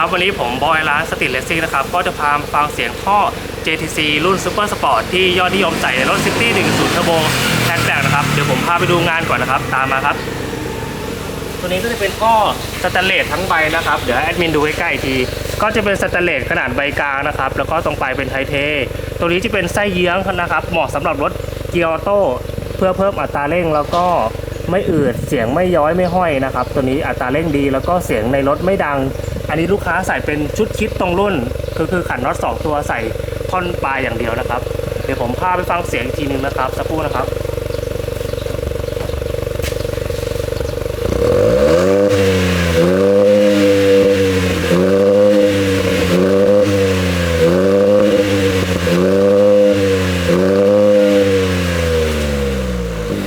ครับวันนี้ผมบอยร้านสติลเลสซิ่งนะครับ ก็จะพามาฟังเสียงท่อ JTC รุ่น Super Sport ที่ยอดนิยมใส่ในรถ City 1.0 Turbo h a t c h b a c k นะครับ เดี๋ยวผมพาไปดูงานก่อนนะครับ ตามมาครับ ตัวนี้ก็จะเป็นท่อสแตนเลสทั้งใบนะครับ เดี๋ยวแอดมินดูใกล้ๆที ก็จะเป็นสแตนเลสขนาดใบกลางนะครับ แล้วก็ตรงปลายเป็นไทเท ตัวนี้จะเป็นไส้เยื้องนะครับ เหมาะสำหรับรถเกียร์ออโต้เพื่อเพิ่มอัตราเร่งแล้วก็ ไม่อืดเสียงไม่ย้อยไม่ห้อยนะครับ ตัวนี้อัตราเร่งดีแล้วก็เสียงในรถไม่ดัง อันนี้ลูกค้าใส่เป็นชุดคิดตรงรุ่นคือคือขันน็อตสองตัวใส่ท่อนปลายอย่างเดียวนะครับ เดี๋ยวผมพาไปฟังเสียงอีกทีนึงนะครับสักครู่นะครับ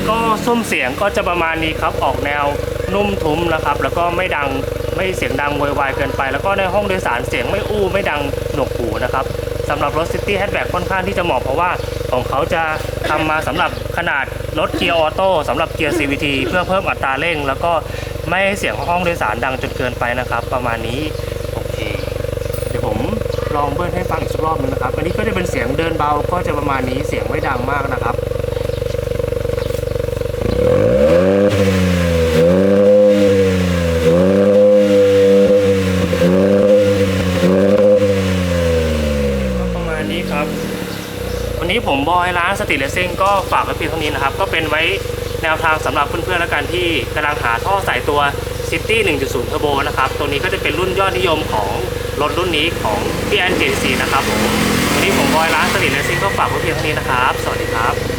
ก็ ซุ้มเสียงก็จะประมาณนี้ครับออกแนวนุ่มทุ้มนะครับ แล้วก็ไม่ดังไม่เสียงดังโวยวายเกินไป แล้วก็ในห้องโดยสารเสียงไม่อู้ไม่ดังหนวกหูนะครับสำหรับรถ City Hatchback ค่อนข้างที่จะเหมาะเพราะว่าของเขาจะทำมาสำหรับขนาดรถเกียร์ออโต้สำหรับเกียร์ CVT เพื่อเพิ่มอัตราเร่ง แล้วก็ไม่ให้เสียงห้องโดยสารดังจนเกินไปนะครับ ประมาณนี้โอเค เดี๋ยวผมลองเบิ้ลให้ฟังอีกสักรอบหนึงนะครับ อันนี้ก็จะเป็นเสียงเดินเบาก็จะประมาณนี้เสียงไม่ดังมากนะครับ ก็ประมาณนี้ครับ วั นนี้ผมบอยร้านสติเลสซิ่งก็ฝากไว้เพียงเท่านี้นะครับ ก็เป็นไว้แนวทางสำหรับเพื่อนๆแล้วกันที่กำลังหาท่อสายตัว City 1.0 Turbo นะครับ ตัวนี้ก็จะเป็นรุ่นยอดนิยมของรถรุ่นนี้ของพี่แอนเจซีนะครับผมวันนี้ผมบอยร้านสติเลสซิ่งก็ฝากไว้เพียงเท่านี้นะครับ สวัสดีครับ